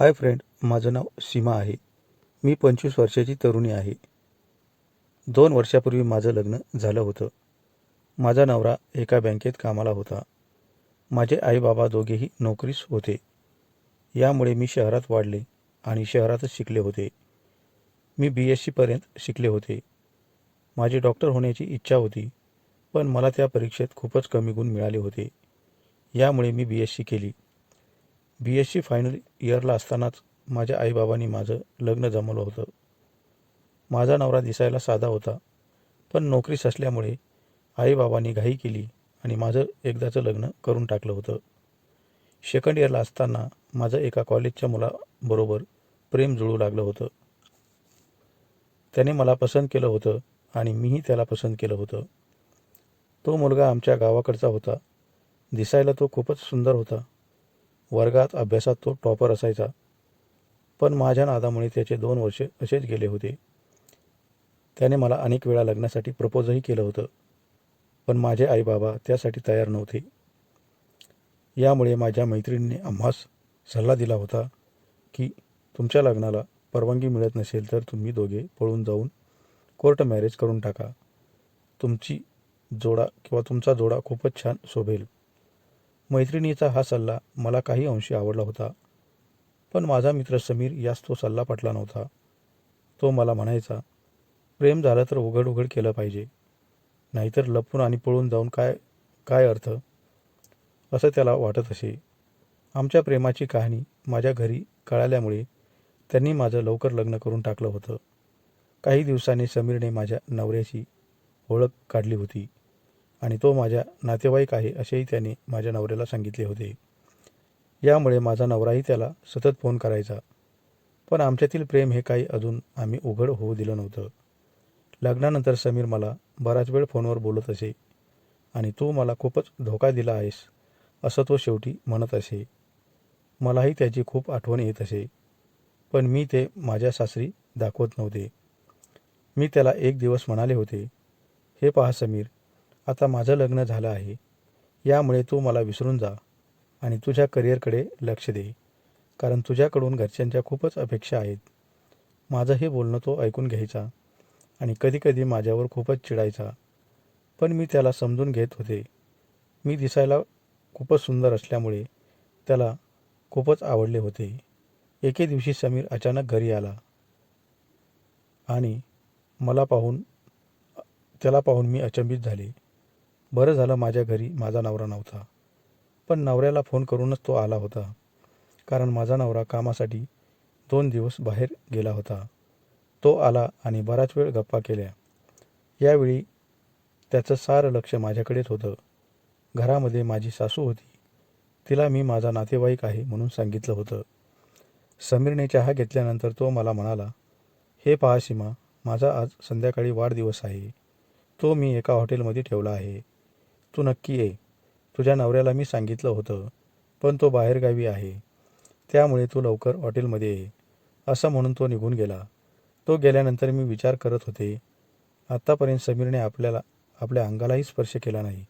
Hi friend माझं नाव सीमा आहे. मी पंचवीस वर्षाची तरुणी आहे. दोन वर्षापूर्वी माझं लग्न झालं होतं. माझा नवरा एका बँकेत कामाला होता. माझे आईबाबा दोघेही नोकरीस होते. यामुळे मी शहरात वाढले आणि शहरातच शिकले होते. मी बी एस सीपर्यंत शिकले होते. माझी डॉक्टर होण्याची इच्छा होती पण मला त्या परीक्षेत खूपच कमी गुण मिळाले होते. यामुळे मी बी एस सी केली. बी एस सी फायनल इयरला असतानाच माझ्या आईबाबांनी माझं लग्न जमवलं होतं. माझा नवरा दिसायला साधा होता पण नोकरीस असल्यामुळे आईबाबांनी घाई केली आणि माझं एकदाचं लग्न करून टाकलं होतं. सेकंड इयरला असताना माझं एका कॉलेजच्या मुलाबरोबर प्रेम जुळू लागलं होतं. त्याने मला पसंत केलं होतं आणि मीही त्याला पसंत केलं होतं. तो मुलगा आमच्या गावाकडचा होता. दिसायला तो खूपच सुंदर होता. वर्गात अभ्यासात तो टॉपर असायचा. पण माझ्या नादामुळे त्याचे दोन वर्षे असेच गेले होते. त्याने मला अनेक वेळा लग्नासाठी प्रपोजही केलं होतं. पण माझे आईबाबा त्यासाठी तयार नव्हते. यामुळे माझ्या मैत्रिणीने आम्हास सल्ला दिला होता की तुमच्या लग्नाला परवानगी मिळत नसेल तर तुम्ही दोघे पळून जाऊन कोर्ट मॅरेज करून टाका. तुमची जोडा किंवा तुमचा जोडा खूपच छान शोभेल. मैत्रिणीचा हा सल्ला मला काही अंशी आवडला होता. पण माझा मित्र समीर यास तो सल्ला पटला नव्हता. तो मला म्हणायचा प्रेम झालं तर उघड उघड केलं पाहिजे. नाहीतर लपून आणि पळून जाऊन काय काय अर्थ? असं त्याला वाटत असे. आमच्या प्रेमाची कहाणी माझ्या घरी कळाल्यामुळे त्यांनी माझं लवकर लग्न करून टाकलं होतं. काही दिवसांनी समीरने माझ्या नवऱ्याची ओळख काढली होती. आणि तो माझ्या नातेवाईक आहे असेही त्याने माझ्या नवऱ्याला सांगितले होते. यामुळे माझा नवराही त्याला सतत फोन करायचा. पण आमच्यातील प्रेम हे काही अजून आम्ही उघड होऊ दिलं नव्हतं. लग्नानंतर समीर मला बराच वेळ फोनवर बोलत असे. आणि तू मला खूपच धोका दिला आहेस असं तो शेवटी म्हणत असे. मलाही त्याची खूप आठवण येत असे. पण मी ते माझ्या सासरी दाखवत नव्हते. मी त्याला एक दिवस म्हणाले होते हे पहा समीर आता माझं लग्न झालं आहे. यामुळे तू मला विसरून जा आणि तुझ्या करिअरकडे लक्ष दे. कारण तुझ्याकडून घरच्यांच्या खूपच अपेक्षा आहेत. माझं हे बोलणं तो ऐकून घ्यायचा आणि कधीकधी माझ्यावर खूपच चिडायचा. पण मी त्याला समजून घेत होते. मी दिसायला खूपच सुंदर असल्यामुळे त्याला खूपच आवडले होते. एके दिवशी समीर अचानक घरी आला. आणि मला पाहून त्याला पाहून मी अचंबित झाले. बरं झालं माझ्या घरी माझा नवरा नव्हता. पण नवऱ्याला फोन करूनच तो आला होता. कारण माझा नवरा कामासाठी दोन दिवस बाहेर गेला होता. तो आला आणि बराच वेळ गप्पा केल्या. यावेळी त्याचं सारं लक्ष माझ्याकडेच होतं. घरामध्ये माझी सासू होती. तिला मी माझा नातेवाईक आहे म्हणून सांगितलं होतं. समीरने चहा घेतल्यानंतर तो मला म्हणाला हे पहा सीमा माझा आज संध्याकाळी वाढदिवस आहे. तो मी एका हॉटेलमध्ये ठेवला आहे. तू नक्की ये. तुझ्या नवऱ्याला मी सांगितलं होतं पण तो बाहेरगावी आहे. त्यामुळे तू लवकर हॉटेलमध्ये ये. असं म्हणून तो निघून गेला. तो गेल्यानंतर मी विचार करत होते. आत्तापर्यंत समीरने आपल्याला आपल्या अंगालाही स्पर्श केला नाही.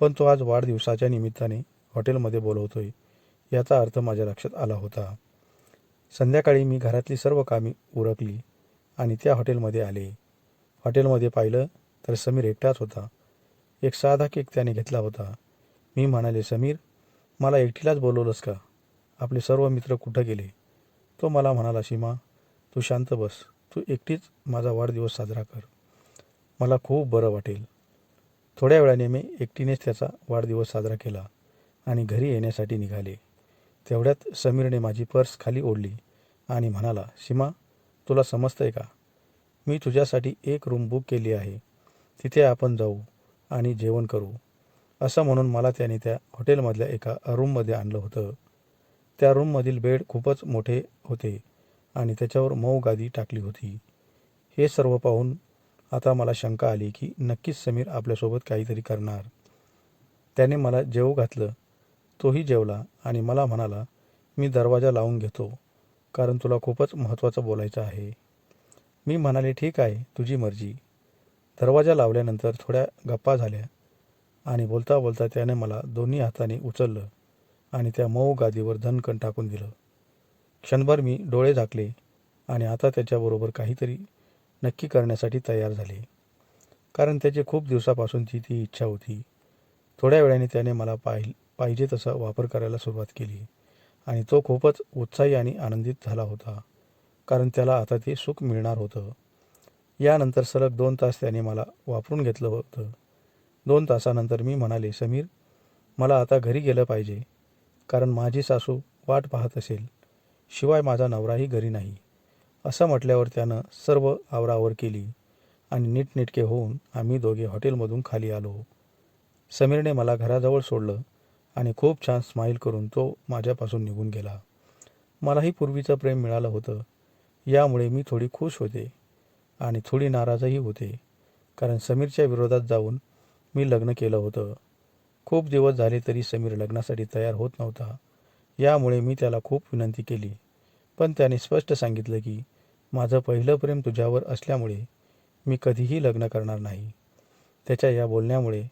पण तो आज वाढदिवसाच्या निमित्ताने हॉटेलमध्ये बोलवतोय याचा अर्थ माझ्या लक्षात आला होता. संध्याकाळी मी घरातली सर्व कामे उरकली आणि त्या हॉटेलमध्ये आले. हॉटेलमध्ये पाहिलं तर समीर एकटाच होता. एक साधा केक त्याने घेतला होता. मी म्हणाले समीर मला एकटीलाच बोलवलंस का? आपले सर्व मित्र कुठं गेले? तो मला म्हणाला सीमा तू शांत बस. तू एकटीच माझा वाढदिवस साजरा कर. मला खूप बरं वाटेल. थोड्या वेळाने मी एकटीनेच त्याचा वाढदिवस साजरा केला आणि घरी येण्यासाठी निघाले. तेवढ्यात समीरने माझी पर्स खाली ओढली आणि म्हणाला सीमा तुला समजतंय का? मी तुझ्यासाठी एक रूम बुक केली आहे. तिथे आपण जाऊ. आणि जेवण करू असं म्हणून मला त्याने त्या हॉटेलमधल्या एका रूममध्ये आणलं होतं. त्या रूममधील बेड खूपच मोठे होते आणि त्याच्यावर मऊ गादी टाकली होती. हे सर्व पाहून आता मला शंका आली की नक्कीच समीर आपल्यासोबत काहीतरी करणार. त्याने मला जेवू घातलं. तोही जेवला आणि मला म्हणाला मी दरवाजा लावून घेतो कारण तुला खूपच महत्त्वाचं बोलायचं आहे. मी म्हणाले ठीक आहे तुझी मर्जी. दरवाजा लावल्यानंतर थोड्या गप्पा झाल्या आणि बोलता बोलता त्याने मला दोन्ही हाताने उचललं आणि त्या मऊ गादीवर धनकण टाकून दिलं. क्षणभर मी डोळे झाकले आणि आता त्याच्याबरोबर काहीतरी नक्की करण्यासाठी तयार झाले. कारण त्याची खूप दिवसापासूनची ती इच्छा होती. थोड्या वेळाने त्याने मला पाहि पाहिजे तसा वापर करायला सुरुवात केली आणि तो खूपच उत्साही आणि आनंदित झाला होता. कारण त्याला आता ते सुख मिळणार होतं. यानंतर सलग दोन तास त्याने मला वापरून घेतलं होतं. दोन तासानंतर मी म्हणाले समीर मला आता घरी गेलं पाहिजे कारण माझी सासू वाट पाहत असेल. शिवाय माझा नवराही घरी नाही. असं म्हटल्यावर त्यानं सर्व आवरावर केली आणि नीटनेटके होऊन आम्ही दोघे हॉटेलमधून खाली आलो. समीरने मला घराजवळ सोडलं आणि खूप छान स्माईल करून तो माझ्यापासून निघून गेला. मलाही पूर्वीचं प्रेम मिळालं होतं. यामुळे मी थोडी खुश होते. आणि थोडी नाराजही होते. कारण समीरच्या विरोधात जाऊन मी लग्न केलं होतं. खूप दिवस झाले तरी समीर लग्नासाठी तयार होत नव्हता. यामुळे मी त्याला खूप विनंती केली. पण त्याने स्पष्ट सांगितलं की माझं पहिलं प्रेम तुझ्यावर असल्यामुळे मी कधीही लग्न करणार नाही. त्याच्या या बोलण्यामुळे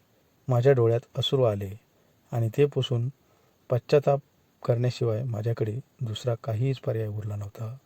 माझ्या डोळ्यात अश्रू आले आणि ते पुसून पश्चाताप करण्याशिवाय माझ्याकडे दुसरा काहीच पर्याय उरला नव्हता.